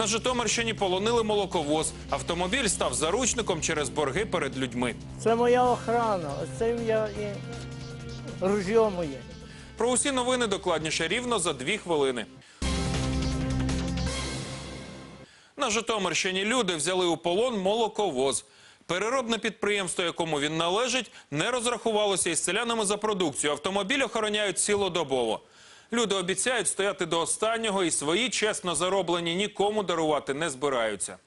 На Житомирщині полонили молоковоз. Автомобіль став заручником через борги перед людьми. Це моя охрана, це я і ружьо моє. Про усі новини докладніше рівно за дві хвилини. На Житомирщині люди взяли у полон молоковоз. Переробне підприємство, якому він належить, не розрахувалося із селянами за продукцію. Автомобіль охороняють цілодобово. Люди обіцяють стояти до останнього і свої чесно зароблені нікому дарувати не збираються.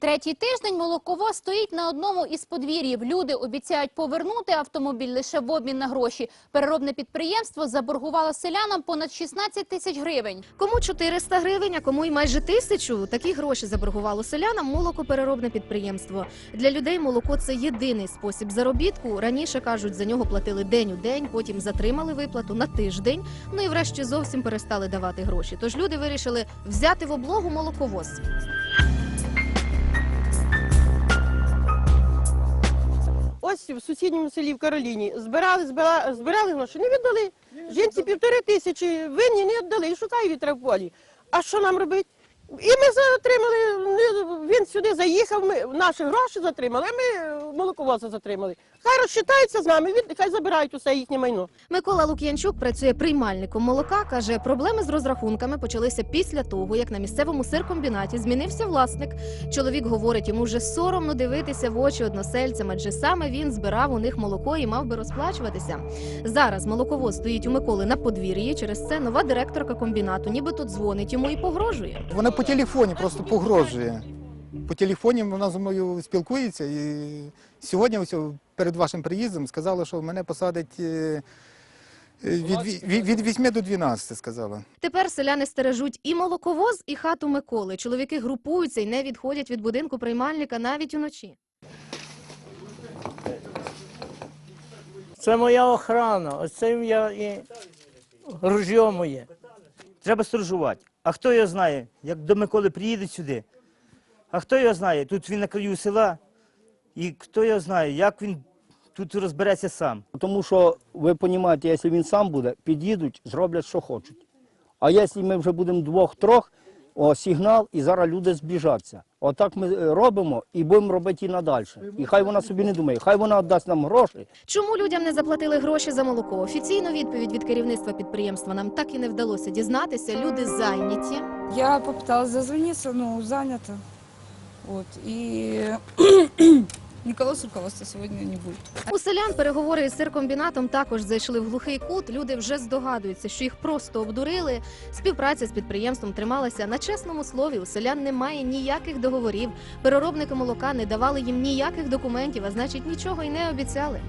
Третій тиждень молоковоз стоїть на одному із подвір'їв. Люди обіцяють повернути автомобіль лише в обмін на гроші. Переробне підприємство заборгувало селянам понад 16 тисяч гривень. Кому 400 гривень, а кому й майже тисячу. Такі гроші заборгувало селянам молокопереробне підприємство. Для людей молоко це єдиний спосіб заробітку. Раніше кажуть, за нього платили день у день, потім затримали виплату на тиждень. Ну і врешті зовсім перестали давати гроші. Тож люди вирішили взяти в облогу молоковоз. Ось в сусідньому селі в Кароліні збирали, збирали, збирали гроші, не віддали. Жінці півтори тисячі винні не віддали і шукають вітра в полі. А що нам робити? І ми затримали, він сюди заїхав, ми наші гроші затримали, а ми молоковоза затримали. Хай розчитаються з нами, від- хай забирають усе їхнє майно. Микола Лук'янчук працює приймальником молока. каже, проблеми з розрахунками почалися після того, як на місцевому сиркомбінаті змінився власник. Чоловік говорить, йому вже соромно дивитися в очі односельцям, адже саме він збирав у них молоко і мав би розплачуватися. Зараз молоковоз стоїть у Миколи на подвір'ї. Через це нова директорка комбінату, ніби дзвонить йому і погрожує. Вона по телефоні просто погрожує. По телефоні вона зі мною спілкується і сьогодні ось перед вашим приїздом сказала, що мене посадить е, від, ві- від, від 8 до 12, сказала. Тепер селяни стережуть і молоковоз, і хату Миколи. Чоловіки групуються і не відходять від будинку приймальника навіть уночі. Це моя охрана, оце я і ружьо моє. Треба сторожувати. А хто його знає, як до Миколи приїде сюди? А хто його знає? Тут він на краю села, і хто його знає, як він тут розбереться сам. Тому що ви розумієте, якщо він сам буде, під'їдуть, зроблять, що хочуть. А якщо ми вже будемо двох-трьох, о, сигнал, і зараз люди збіжаться. Отак ми е, робимо і будемо робити і надалі. І хай вона собі не думає, хай вона дасть нам гроші, Чому людям не заплатили гроші за молоко? Офіційну відповідь від керівництва підприємства нам так і не вдалося дізнатися. Люди зайняті. Я попиталася зазвонитися, ну зайнята. От И никого с руководства сегодня не будет. У селян переговори із сиркомбінатом також зайшли в глухий кут. Люди вже здогадуються, що їх просто обдурили. Співпраця з підприємством трималася на чесному слові. У селян немає ніяких договорів. Переробники молока не давали їм ніяких документів, а значить нічого й не обіцяли.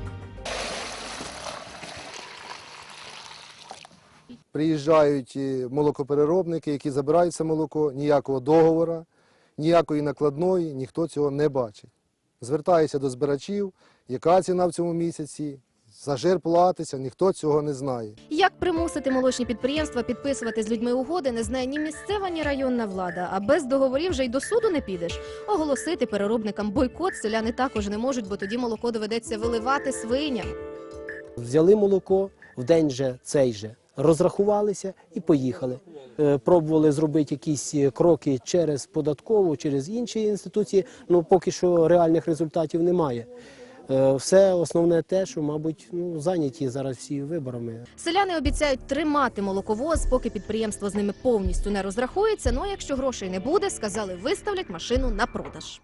приїжджають молокопереробники, які забирають це молоко, ніякого договору, ніякої накладної, ніхто цього не бачить. Звертаюся до збирачів, яка ціна в цьому місяці, за жир платиться, ніхто цього не знає. Як примусити молочні підприємства підписувати з людьми угоди, не знає ні місцева, ні районна влада. А без договорів вже й до суду не підеш. Оголосити переробникам бойкот селяни також не можуть, бо тоді молоко доведеться виливати свиням. Взяли молоко в день же цей же, розрахувалися і поїхали. Е, Пробували зробити якісь е, кроки через податкову, через інші інституції. Ну поки що реальних результатів немає. Е, Все основне те, що, мабуть, ну зайняті зараз всі виборами. Селяни обіцяють тримати молоковоз, поки підприємство з ними повністю не розрахується. Ну якщо грошей не буде, сказали, виставлять машину на продаж.